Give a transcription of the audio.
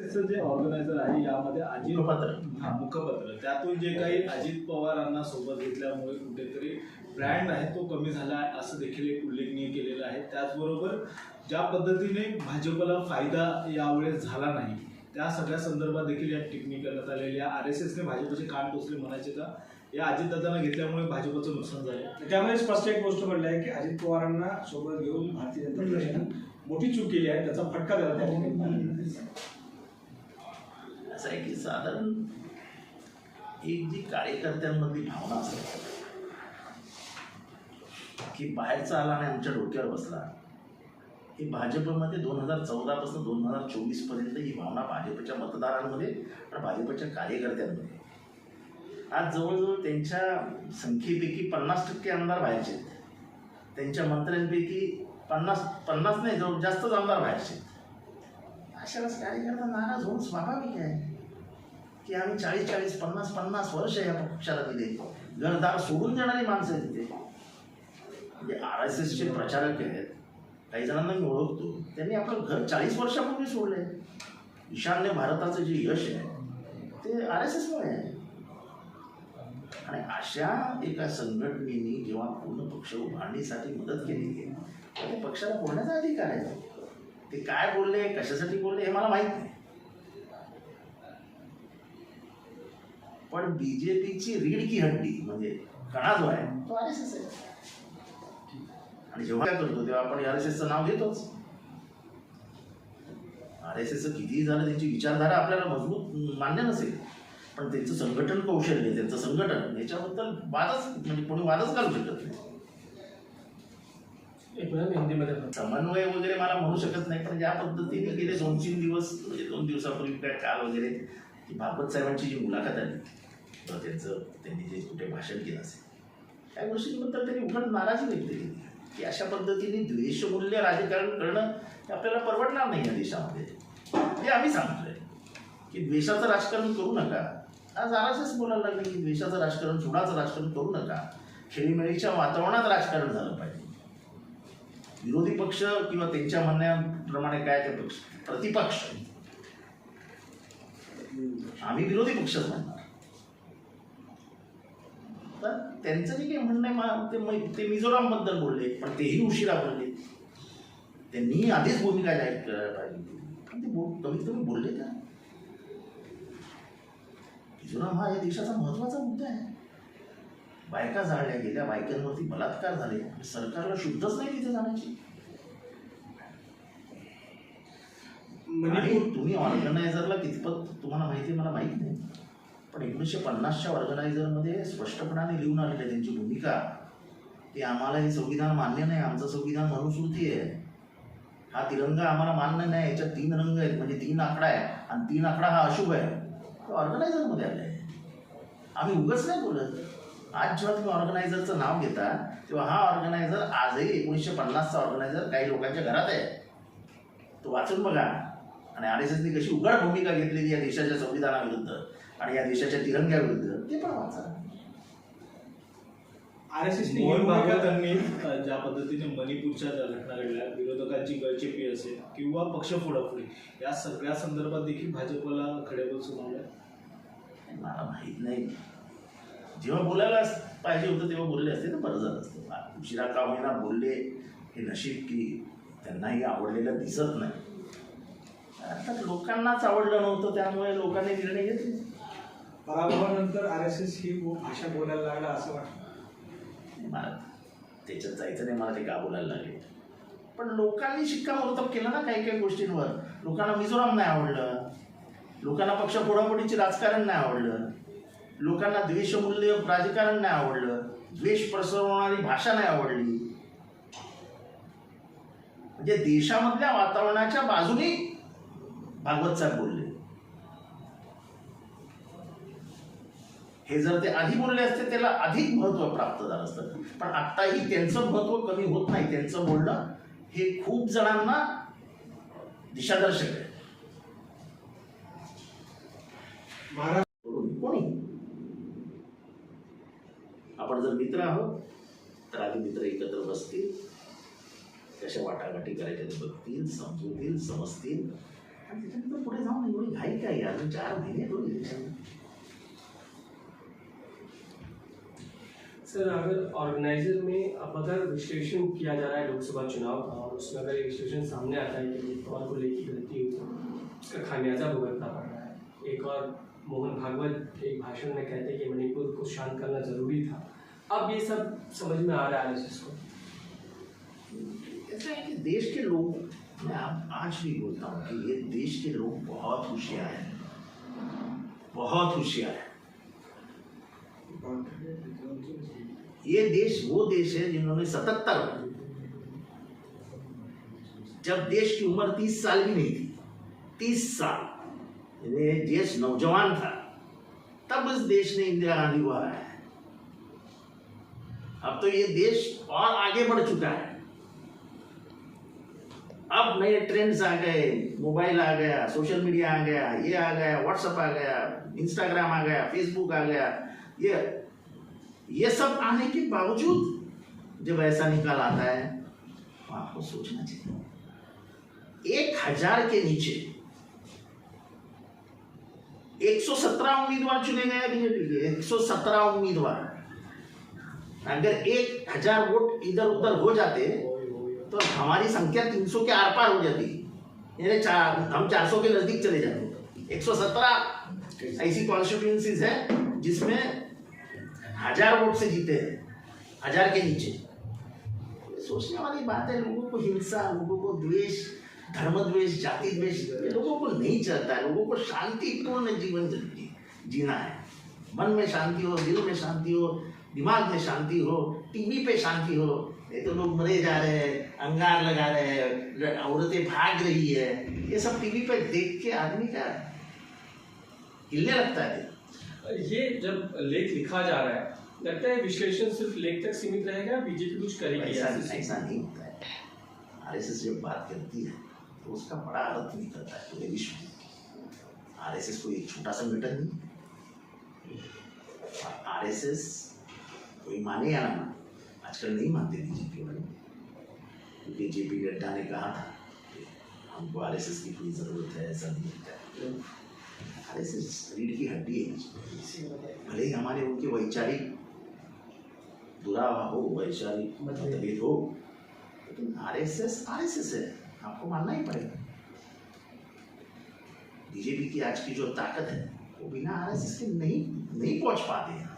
त्याचं जे ऑर्गनायझर आहे यामध्ये अजित मुखपत्र. हा मुखपत्र. त्यातून जे काही अजित पवारांना सोबत घेतल्यामुळे कुठेतरी ब्रँड आहे तो कमी झाला आहे असं देखील एक उल्लेखनीय केलेलं आहे. त्याचबरोबर ज्या पद्धतीने भाजपला फायदा यावेळेस झाला नाही त्या सगळ्या संदर्भात देखील या टिप्पणी करण्यात आलेली आहे. आर एस एसने भाजपचे कान टोचले म्हणायचे का या अजितदादांना घेतल्यामुळे भाजपचं नुकसान झालं. त्यामध्ये स्पष्ट एक गोष्ट म्हणली आहे की अजित पवारांना सोबत घेऊन भारतीय जनता पक्षाने मोठी चूक केली आहे त्याचा फटका दिला त्या असं आहे की साधारण एक जी कार्यकर्त्यांमधली भावना असते की बाहेरचा आला आणि आमच्या डोक्यावर बसला ही भाजपमध्ये दोन हजार चौदापासून दोन हजार चोवीसपर्यंत ही भावना भाजपच्या मतदारांमध्ये आणि भाजपच्या कार्यकर्त्यांमध्ये. आज जवळजवळ त्यांच्या संख्येपैकी पन्नास टक्के आमदार बाहेरचे आहेत. त्यांच्या मंत्र्यांपैकी पन्नास पन्नास नाही जवळ जास्तच आमदार बाहेरचे आहेत. अशा वेळेस कार्यकर्ता नाराज होऊन स्वाभाविक आहे. की आम्ही चाळीस चाळीस पन्नास पन्नास वर्ष या पक्षाला दिले. घरदार सोडून देणारी माणसं आहेत तिथे म्हणजे आर एस एसचे प्रचारक आहेत काही जणांना मी ओळखतो. त्यांनी आपलं घर चाळीस वर्षापूर्वी सोडले ईशान्य भारताचं जे यश आहे ते आर एस एसमुळे आहे. आणि अशा एका संघटनेने जेव्हा पूर्ण पक्ष उभारणीसाठी मदत केली आहे त्या पक्षाला बोलण्याचा अधिकार आहे. ते काय बोलले कशासाठी बोलले हे मला माहीत नाही. पण बीजेपीची रीड की हड्डी म्हणजे कणा जो आहे तो आर एस एस आहे. आणि जेव्हा काय करतो तेव्हा आपण आर एस एसचं नाव घेतोच. आर एस एसचं कितीही झालं त्यांची विचारधारा आपल्याला मजबूत मान्य नसेल पण त्यांचं संघटन कौशल्य त्यांचं संघटन याच्याबद्दल वादच म्हणजे कोणी वादच घालू शकत नाही. हिंदीमध्ये समन्वय वगैरे मला म्हणू शकत नाही पण ज्या पद्धतीने गेले दोन तीन दिवस म्हणजे दोन दिवसापूर्वी काय काल वगैरे की भागवत साहेबांची जी मुलाखत आली तर त्यांचं त्यांनी जे कुठे भाषण केलं असेल त्या गोष्टींबद्दल त्यांनी उघड नाराजी व्यक्त केली. की अशा पद्धतीने द्वेषमूल्य राजकारण करणं हे आपल्याला परवडणार नाही या देशामध्ये. हे आम्ही सांगतोय. की द्वेषाचं राजकारण करू नका. आज आरासच बोलायला लागले की द्वेषाचं राजकारण चुडाचं राजकारण करू नका. खेळीमेळीच्या वातावरणात राजकारण झालं पाहिजे. विरोधी पक्ष किंवा त्यांच्या म्हणण्याप्रमाणे काय ते पक्ष? प्रतिपक्ष. आम्ही विरोधी पक्षच म्हणणार. तर त्यांचं जे काही म्हणणं आहे मा- ते मिझोरामबद्दल बोलले पण तेही उशिरा बोलले. त्यांनी आधीच भूमिका जाहीर करायला पाहिजे पण ते कमीत कमी बोलले का? मिझोराम हा या देशाचा महत्त्वाचा मुद्दा आहे. बायका जाळल्या गेल्या बायकांवरती बलात्कार झाले. सरकारला शुद्धच नाही तिथे जाण्याची. मणिपूर तुम्ही ऑर्गनायझरला कितपत तुम्हाला माहिती मला माहीत नाही. पण एकोणीसशे पन्नासच्या ऑर्गनायझरमध्ये स्पष्टपणाने लिहून आलेलं आहे त्यांची भूमिका. की आम्हाला हे संविधान मान्य नाही आमचं संविधान मनुस्मृती आहे. हा तिरंगा आम्हाला मान्य नाही याच्यात तीन रंग आहेत. म्हणजे तीन आकडा आहे. आणि तीन आकडा हा अशुभ आहे. ऑर्गनायझरमध्ये आलं आहे. आम्ही उगाच नाही बोलत. आज जेव्हा तुम्ही ऑर्गनायझरचं नाव घेता तेव्हा हा ऑर्गनायझर आजही एकोणीसशे पन्नासचा ऑर्गनायझर काही लोकांच्या घरात आहे. तो वाचून बघा. आणि आर एस एसने कशी उघड भूमिका घेतलेली या देशाच्या संविधानाविरुद्ध आणि या देशाच्या तिरंग्याविरुद्ध ते पण वाचा. आर एस एसने मोहन भागवत यांनी अ, ज्या पद्धतीने मणिपूरच्या ज्या घटना घडल्या विरोधकांची गळचेपी असेल किंवा पक्ष फोडाफोडी या सगळ्या संदर्भात देखील भाजपला खडेबोल सुनावलं? मला माहीत नाही. जेव्हा बोलायला पाहिजे होतं तेव्हा बोलले असते तर बरं झालं असतं. उशिरा का होईना बोलले हे नशीब की त्यांनाही आवडलेलं दिसत नाही. अर्थात लोकांनाच आवडलं नव्हतं त्यामुळे लोकांनी निर्णय घेतले. पराभवानंतर आर एस एस ही भाषा बोलायला लागला असं वाटतं. मला त्याच्यात जायचं नाही मला ते का बोलायला लागले? पण लोकांनी शिक्कामोर्तब केलं ना काही काही गोष्टींवर. लोकांना मिझोराम नाही आवडलं. लोकांना पक्ष फोडाफोडीचे राजकारण नाही आवडलं. लोकांना द्वेषमूल्य राजकारण नाही आवडलं द्वेष प्रसरवणारी भाषा नाही आवडली. म्हणजे देशामधल्या वातावरणाच्या बाजूने भागवत साहेब बोलले. हे जर ते आधी बोलले असते त्याला अधिक महत्त्व प्राप्त झालं असतं. पण आत्ताही त्यांचं महत्त्व कमी होत नाही त्यांचं बोलणं हे खूप जणांना दिशादर्शक आहे. जर मित्र आहोत, तर आधी मित्र एकत्र बसतील. कशा वाटाघाटी करायच्या ते बघतील, समजूतील, समजतील. आणि त्याच्यानंतर पुढे जाऊन एवढी घाई काय? अजून चार महिने थोडी इलेक्शन सर, अगर ऑर्गेनाइजर में अब अगर विश्लेषण किया जा रहा है लोकसभा चुनाव का और उसमें अगर ये विश्लेषण सामने आता है कि अजीत पवार को लेकर गलती हुई तो उसका खामियाजा भुगतना पड़ रहा है। एक और मोहन भागवत एक भाषण में कहते हैं कि मणिपुर को शांत करना ज़रूरी था। अब ये सब समझ में आ रहा है को। ऐसा है कि देश के लोग, मैं आप, आज भी बोलता हूँ कि ये देश के लोग बहुत होशियार हैं। बहुत होशियार हैं। ये देश वो देश है जिन्होंने सतहत्तर जब देश की उम्र तीस साल भी नहीं थी, तीस साल देश नौजवान था, तब इस देश ने इंदिरा गांधी को हराया। अब तो ये देश और आगे बढ़ चुका है। अब नए ट्रेंड्स आ गए मोबाइल आ गया सोशल मीडिया आ गया, ये आ गया व्हाट्सएप आ गया इंस्टाग्राम आ गया फेसबुक आ गया, ये ये सब आने के बावजूद जब ऐसा निकाल आता है तो आपको सोचना चाहिए। एक हज़ार के नीचे 117 उम्मीदवार चुने गए बीजेपी के 117 उम्मीदवार। अगर एक हज़ार वोट इधर उधर हो जाते तो हमारी संख्या 300 के आर पार हो जाती। यानी चार, हम 400 के नज़दीक चले जाते। 117 ऐसी कॉन्स्टिट्यूंसीज है, जिसमें हज़ार वोट से जीते हैं, हज़ार के नीचे। सोचने वाली बात है, लोगों को हिंसा, लोगों को द्वेष, धर्म द्वेष, जाति द्वेष लोगों को नहीं चलता है। लोगों को शांतिपूर्ण जीवन जीना है। मन में शांति हो, दिल में शांति हो दिमाग में शांति हो टीवी पे शांति हो ये तो लोग मरे जा रहे हैं अंगार लगा रहे हैं औरतें भाग रही है। ये सब टीवी पे देख के आदमी का हिलने लगता है। ये जब लेख लिखा जा रहा है लगता है विश्लेषण सिर्फ़ लेख तक सीमित रहेगा बीजेपी कुछ करेगी ऐसा ऐसे नहीं होता है। आर एस एस जब बात करती है तो उसका बड़ा अर्थ निकलता है पूरे विश्व में। एस कोई एक छोटा संगठन नहीं आरएसएस कोई माने या ना माने आजकल नहीं मानते बीजेपी वाले। क्योंकि जेपी नड्डा ने कहा था कि हमको एस की कोई ज़रूरत है ऐसा नहीं होता। आरएसएस रीढ़ की हड्डी है भले ही हमारे उनके वैचारिक दुरावा हो वैचारिक मतभेद हो लेकिन R S S R S RSS है आपको मानना ही पड़ेगा। बीजेपी की आज की जो ताकत है वो बिना आर एस एस के नहीं नहीं पहुँच पाते हैं।